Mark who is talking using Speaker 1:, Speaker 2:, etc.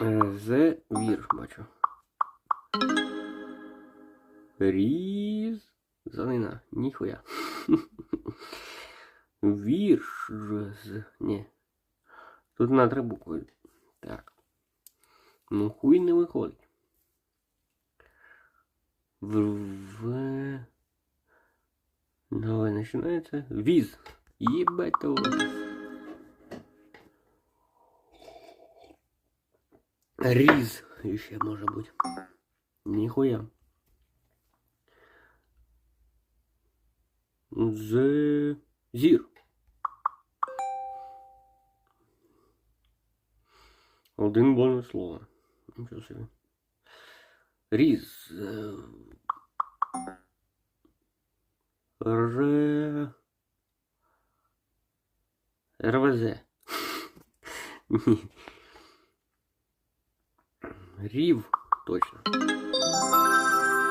Speaker 1: Е, З вір, бачу. Різ. Занина. Ніхуя. Вірш. З. Ні. Тут на три букви. Так. Ну, хуй не виходить. В. в... Давай починається. Віз. Єбать того. Різ ще може бути. Ніхуя. З... Зір. Один бонне слово. Нічого собі. Різ. Е, Р... РВЗ. Рів точно.